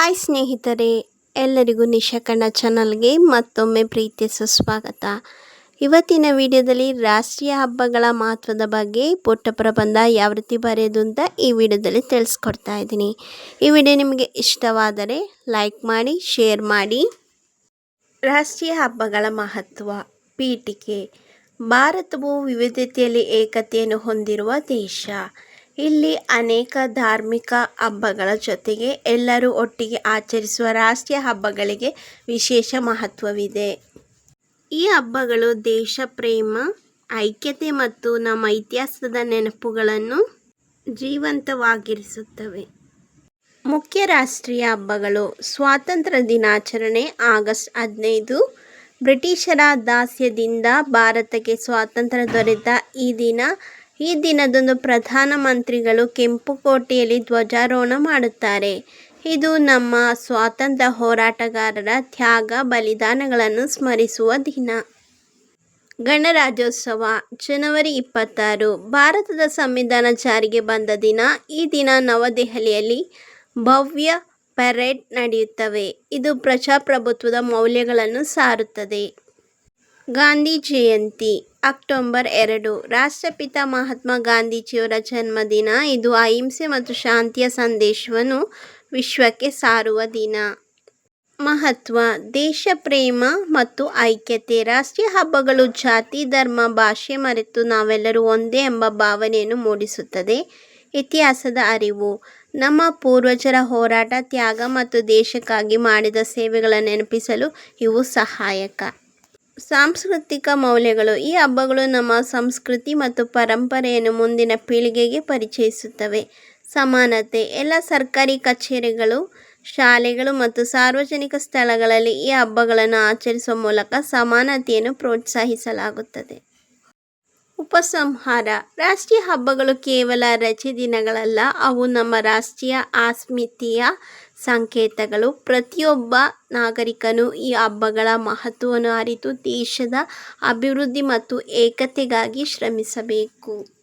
Hi ಸ್ನೇಹಿತರೆ, ಎಲ್ಲರಿಗೂ ನಿಶಕಣ್ಣ ಚಾನಲ್ಗೆ ಮತ್ತೊಮ್ಮೆ ಪ್ರೀತಿಯ ಸುಸ್ವಾಗತ. ಇವತ್ತಿನ ವಿಡಿಯೋದಲ್ಲಿ ರಾಷ್ಟ್ರೀಯ ಹಬ್ಬಗಳ ಮಹತ್ವದ ಬಗ್ಗೆ ಪುಟ್ಟ ಪ್ರಬಂಧ ಯಾವ ರೀತಿ ಬರೆಯೋದು ಅಂತ ಈ ವಿಡಿಯೋದಲ್ಲಿ ತಿಳಿಸ್ಕೊಡ್ತಾ ಇದ್ದೀನಿ. ಈ ವಿಡಿಯೋ ನಿಮಗೆ ಇಷ್ಟವಾದರೆ ಲೈಕ್ ಮಾಡಿ, ಶೇರ್ ಮಾಡಿ. ರಾಷ್ಟ್ರೀಯ ಹಬ್ಬಗಳ ಮಹತ್ವ, ಪೀಠಿಕೆ. ಭಾರತವು ವಿವಿಧತೆಯಲ್ಲಿ ಏಕತೆಯನ್ನು ಹೊಂದಿರುವ ದೇಶ. ಇಲ್ಲಿ ಅನೇಕ ಧಾರ್ಮಿಕ ಹಬ್ಬಗಳ ಜೊತೆಗೆ ಎಲ್ಲರೂ ಒಟ್ಟಿಗೆ ಆಚರಿಸುವ ರಾಷ್ಟ್ರೀಯ ಹಬ್ಬಗಳಿಗೆ ವಿಶೇಷ ಮಹತ್ವವಿದೆ. ಈ ಹಬ್ಬಗಳು ದೇಶ ಪ್ರೇಮ, ಐಕ್ಯತೆ ಮತ್ತು ನಮ್ಮ ಇತಿಹಾಸದ ನೆನಪುಗಳನ್ನು ಜೀವಂತವಾಗಿರಿಸುತ್ತವೆ. ಮುಖ್ಯ ರಾಷ್ಟ್ರೀಯ ಹಬ್ಬಗಳು ಸ್ವಾತಂತ್ರ್ಯ ದಿನಾಚರಣೆ ಆಗಸ್ಟ್ ಹದಿನೈದು. ಬ್ರಿಟಿಷರ ದಾಸ್ಯದಿಂದ ಭಾರತಕ್ಕೆ ಸ್ವಾತಂತ್ರ್ಯ ದೊರೆತ ಈ ದಿನ ಈ ದಿನದಂದು ಪ್ರಧಾನಮಂತ್ರಿಗಳು ಕೆಂಪುಕೋಟೆಯಲ್ಲಿ ಧ್ವಜಾರೋಹಣ ಮಾಡುತ್ತಾರೆ. ಇದು ನಮ್ಮ ಸ್ವಾತಂತ್ರ್ಯ ಹೋರಾಟಗಾರರ ತ್ಯಾಗ ಬಲಿದಾನಗಳನ್ನು ಸ್ಮರಿಸುವ ದಿನ. ಗಣರಾಜ್ಯೋತ್ಸವ, ಜನವರಿ ಇಪ್ಪತ್ತಾರು, ಭಾರತದ ಸಂವಿಧಾನ ಜಾರಿಗೆ ಬಂದ ದಿನ. ಈ ದಿನ ನವದೆಹಲಿಯಲ್ಲಿ ಭವ್ಯ ಪೆರೇಡ್ ನಡೆಯುತ್ತವೆ. ಇದು ಪ್ರಜಾಪ್ರಭುತ್ವದ ಮೌಲ್ಯಗಳನ್ನು ಸಾರುತ್ತದೆ. ಗಾಂಧಿ ಜಯಂತಿ, ಅಕ್ಟೋಬರ್ ಎರಡು. ರಾಷ್ಟ್ರಪಿತ ಮಹಾತ್ಮ ಗಾಂಧೀಜಿಯವರ ಜನ್ಮದಿನ. ಇದು ಅಹಿಂಸೆ ಮತ್ತು ಶಾಂತಿಯ ಸಂದೇಶವನ್ನು ವಿಶ್ವಕ್ಕೆ ಸಾರುವ ದಿನ. ಮಹತ್ವ, ದೇಶ ಪ್ರೇಮ ಮತ್ತು ಐಕ್ಯತೆ. ರಾಷ್ಟ್ರೀಯ ಹಬ್ಬಗಳು ಜಾತಿ, ಧರ್ಮ, ಭಾಷೆ ಮರೆತು ನಾವೆಲ್ಲರೂ ಒಂದೇ ಎಂಬ ಭಾವನೆಯನ್ನು ಮೂಡಿಸುತ್ತದೆ. ಇತಿಹಾಸದ ಅರಿವು. ನಮ್ಮ ಪೂರ್ವಜರ ಹೋರಾಟ ತ್ಯಾಗ ಮತ್ತು ದೇಶಕ್ಕಾಗಿ ಮಾಡಿದ ಸೇವೆಗಳನ್ನು ನೆನಪಿಸಲು ಇವು ಸಹಾಯಕ. ಸಾಂಸ್ಕೃತಿಕ ಮೌಲ್ಯಗಳು ಈ ಹಬ್ಬಗಳು ನಮ್ಮ ಸಂಸ್ಕೃತಿ ಮತ್ತು ಪರಂಪರೆಯನ್ನು ಮುಂದಿನ ಪೀಳಿಗೆಗೆ ಪರಿಚಯಿಸುತ್ತವೆ. ಸಮಾನತೆ, ಎಲ್ಲ ಸರ್ಕಾರಿ ಕಚೇರಿಗಳು, ಶಾಲೆಗಳು ಮತ್ತು ಸಾರ್ವಜನಿಕ ಸ್ಥಳಗಳಲ್ಲಿ ಈ ಹಬ್ಬಗಳನ್ನು ಆಚರಿಸುವ ಮೂಲಕ ಸಮಾನತೆಯನ್ನು ಪ್ರೋತ್ಸಾಹಿಸಲಾಗುತ್ತದೆ. ಉಪಸಂಹಾರ. ರಾಷ್ಟ್ರೀಯ ಹಬ್ಬಗಳು ಕೇವಲ ರಜೆ ದಿನಗಳಲ್ಲ, ಅವು ನಮ್ಮ ರಾಷ್ಟ್ರೀಯ ಅಸ್ಮಿತೆಯ ಸಂಕೇತಗಳು. ಪ್ರತಿಯೊಬ್ಬ ನಾಗರಿಕನು ಈ ಹಬ್ಬಗಳ ಮಹತ್ವವನ್ನು ಅರಿತು ದೇಶದ ಅಭಿವೃದ್ಧಿ ಮತ್ತು ಏಕತೆಗಾಗಿ ಶ್ರಮಿಸಬೇಕು.